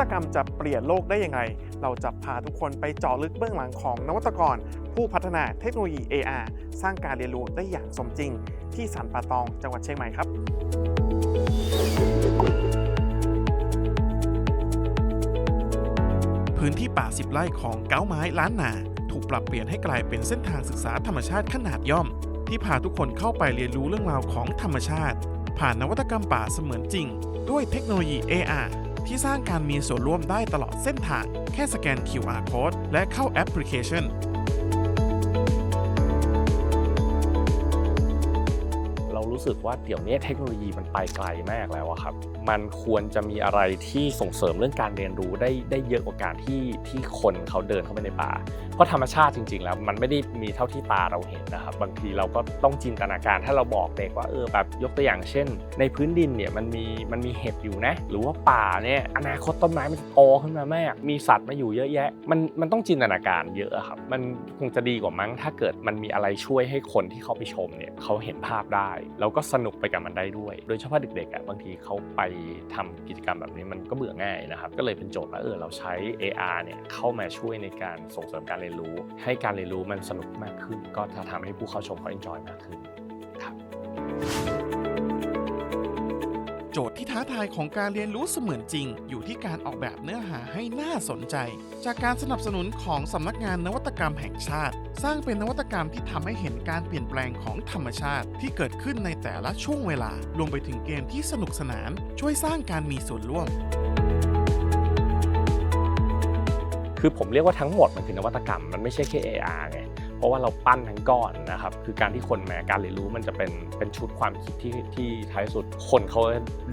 ตกรรมจะเปลี่ยนโลกได้ยังไง เราจะพาทุกคนไปเจาะลึกเบื้องหลังของนวัตกร ผู้พัฒนาเทคโนโลยี AR สร้างการเรียนรู้ได้อย่างสมจริง ที่สันป่าตองจังหวัดเชียงใหม่ครับ พื้นที่ป่า10ไร่ของเก้าไม้ล้านนา ถูกปรับเปลี่ยนให้กลายเป็นเส้นทางศึกษาธรรมชาติขนาดย่อม ที่พาทุกคนเข้าไปเรียนรู้เรื่องราวของธรรมชาติ ผ่านนวัตกรรมป่าเสมือนจริง ด้วยเทคโนโลยี AR ที่สร้างการมีส่วนร่วมได้ตลอดเส้นทาง แค่สแกน QR code และเข้าแอปพลิเคชัน รู้สึกว่าเดี๋ยวนี้เทคโนโลยีมันไปไกลมากแล้วอะครับ มันควรจะมีอะไรที่ส่งเสริมเรื่องการเรียนรู้ได้ได้เยอะกว่าการที่ที่คนเขาเดินเข้าไปในป่า เพราะธรรมชาติจริง ๆ แล้ว มันไม่ได้มีเท่าที่ตาเราเห็นนะครับ บางทีเราก็ต้องจินตนาการถ้าเราบอกเด็กว่าเออแบบยกตัวอย่างเช่น ในพื้นดินเนี่ยมันมีมันมีเห็ดอยู่นะ หรือว่าป่าเนี่ยอนาคตต้นไม้มันจะโตขึ้นมามากมีสัตว์มาอยู่เยอะแยะ มันมันต้องจินตนาการเยอะครับ มันคงจะดีกว่ามั้งถ้าเกิดมันมีอะไรช่วยให้คนที่เขาไปชมเนี่ยเขาเห็นภาพได้แล้วก็สนุกไปกับมันได้ด้วย โดยเฉพาะเด็กๆอะบางทีเขาไปทำกิจกรรมแบบนี้มันก็เบื่อง่ายนะครับ ก็เลยเป็นโจทย์ว่าเออเราใช้ AR เนี่ยเข้ามาช่วยในการส่งเสริมการเรียนรู้ ให้การเรียนรู้มันสนุกมากขึ้น ก็จะทำให้ผู้เข้าชมเขา enjoy มากขึ้น โจทย์ที่ท้าทายของการเรียนรู้เสมือนจริง อยู่ที่การออกแบบเนื้อหาให้น่าสนใจ จากการสนับสนุนของสำนักงานนวัตกรรมแห่งชาติ สร้างเป็นนวัตกรรมที่ทำให้เห็นการเปลี่ยนแปลงของธรรมชาติ ที่เกิดขึ้นในแต่ละช่วงเวลารวมไปถึงเกมที่สนุกสนาน ช่วยสร้างการมีส่วนร่วมคือผมเรียกว่าทั้งหมดมันคือนวัตกรรมมันไม่ใช่แค่ AR ไง ราะว่าเราปั้นทั้งก้อนนะครับคือการที่คนมาการเรียนรู้มันจะเป็นเป็นชุดความคิดที่ที่ท้ายสุดคนเขา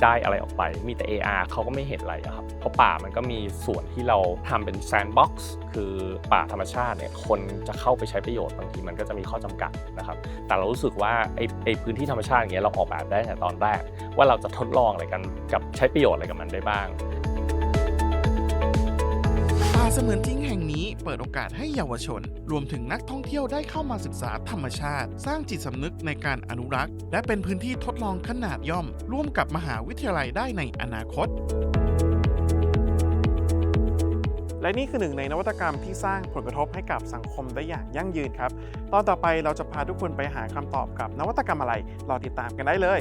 ได้อะไรออกไป มีแต่ AR เขาก็ไม่เห็นอะไรครับเพราะป่ามันก็มีส่วนที่เราทำเป็นแซนด์บ็อกซ์คือป่าธรรมชาติเนี่ยคนจะเข้าไปใช้ประโยชน์บางทีมันก็จะมีข้อจำกัดนะครับแต่เรารู้สึกว่าไอ้ไอ้พื้นที่ธรรมชาติอย่างเงี้ยเราออกแบบได้ตั้งแต่ตอนแรก ว่าเราจะทดลองอะไรกันกับใช้ประโยชน์อะไรกับมันได้บ้าง เสมือนจริงแห่งนี้เปิดโอกาสให้เยาวชน รวมถึงนักท่องเที่ยวได้เข้ามาศึกษาธรรมชาติ สร้างจิตสำนึกในการอนุรักษ์ และเป็นพื้นที่ทดลองขนาดย่อม ร่วมกับมหาวิทยาลัยได้ในอนาคต และนี่คือหนึ่งในนวัตกรรมที่สร้างผลกระทบให้กับสังคมได้อย่างยั่งยืนครับ ตอนต่อไปเราจะพาทุกคนไปหาคำตอบกับนวัตกรรมอะไรรอติดตามกันได้เลย